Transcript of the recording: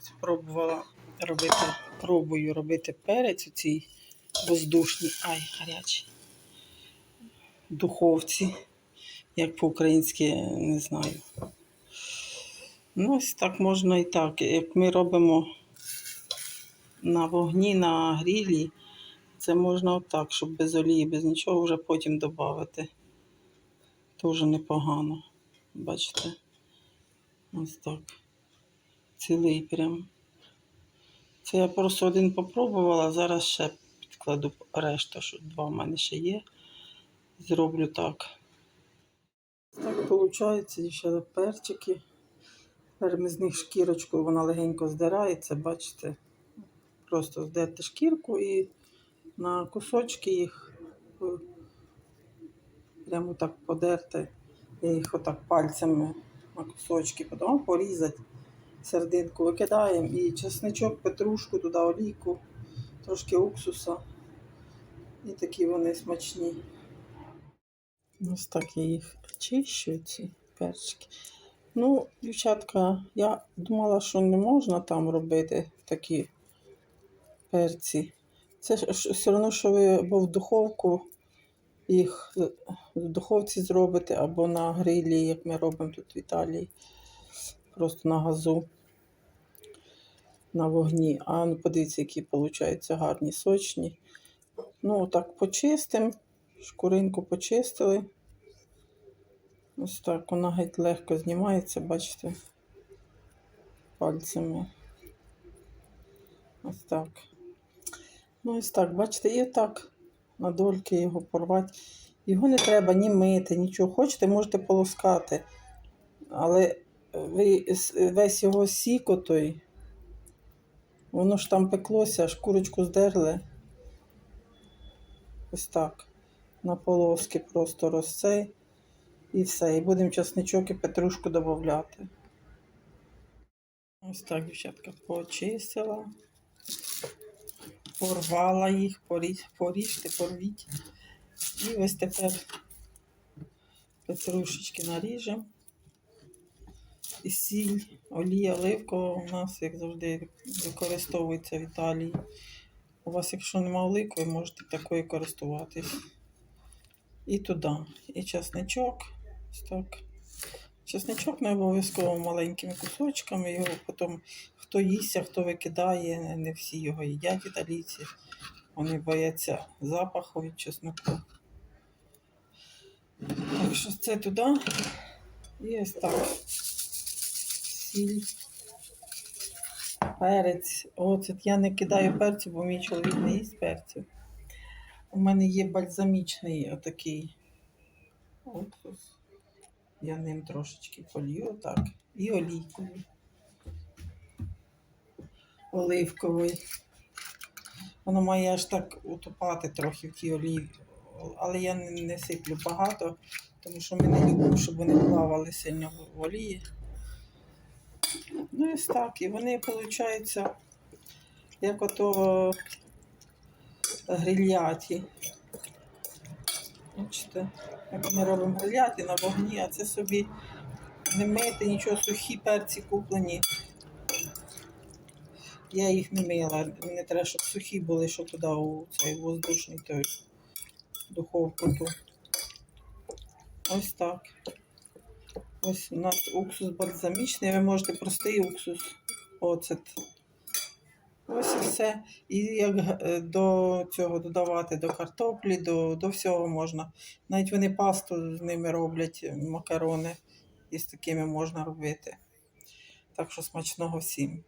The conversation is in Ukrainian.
Спробувала робити, пробую робити перець у цій воздушній, ай, гарячій духовці. Як по-українськи, не знаю. Ну, ось так можна і так. Як ми робимо на вогні, на грілі, це можна отак, щоб без олії, без нічого вже потім додати. Дуже непогано. Бачите? Ось так. Цілий прям. Це я просто один попробувала, зараз ще підкладу решту, що два в мене ще є. Зроблю так. Так виходить, ще перчики. Тепер ми з них шкірочку, вона легенько здирається, бачите. Просто здерти шкірку і на кусочки їх е, прямо так подерти. Я їх отак пальцями на кусочки, потім порізати. Сердинку викидаємо і чесничок, петрушку, туди олійку, трошки уксуса. І такі вони смачні. Ось так я їх чищу, ці перчики. Ну, дівчатка, я думала, що не можна там робити такі перці. Це ж все одно, що ви або в духовку їх в духовці зробите, або на грилі, як ми робимо тут в Італії. Просто на газу, на вогні. А ну подивіться, які виходять гарні, сочні. Ну, так почистимо. Шкуринку почистили. Ось так вона геть легко знімається, бачите, пальцями. Ось так. Ну, ось так, бачите, і так на дольки його порвати. Його не треба ні мити, нічого. Хочете, можете полоскати. Але весь його сік отой, воно ж там пеклося, шкурочку здерли. Ось так. На полоски просто розцей. І все. І будемо часничок і петрушку додати. Ось так, дівчатка, почистила. Порвала їх, поріж, поріжте, порвіть. І ось тепер петрушечки наріжемо. Сіль, олія оливкова у нас, як завжди, використовується в Італії. У вас, якщо немає оливкової, можете такою користуватись. І туди. І чесничок. Ось так. Чесничок не обов'язково маленькими кусочками. Його потім хто їсть, а хто викидає, не всі його їдять італійці. Вони бояться запаху від чесноку. Так що це туди. І ось так. Сіль. Перець. Оцет я не кидаю перцю, бо мій чоловік не їсть перцю. У мене є бальзамічний отакий уксус. Я ним трошечки полью так. І олійкою. Оливковий. Воно має аж так утопати трохи в тій олії. Але я не, сиплю багато, тому що ми любимо, щоб вони плавали сильно в олії. Ну ось так. І вони, виходить, як ото грильяті. Бачите, як ми робимо гриляти на вогні, а це собі не мити, нічого, сухі перці куплені. Я їх не мила. Не треба, щоб сухі були, що туди у цей воздушний той духовку. Ось так. Ось у нас уксус бальзамічний. Ви можете простий уксус, оцет. Ось і все. І як е, до цього додавати до картоплі, до, до всього можна. Навіть вони пасту з ними роблять, макарони. І з такими можна робити. Так що смачного всім.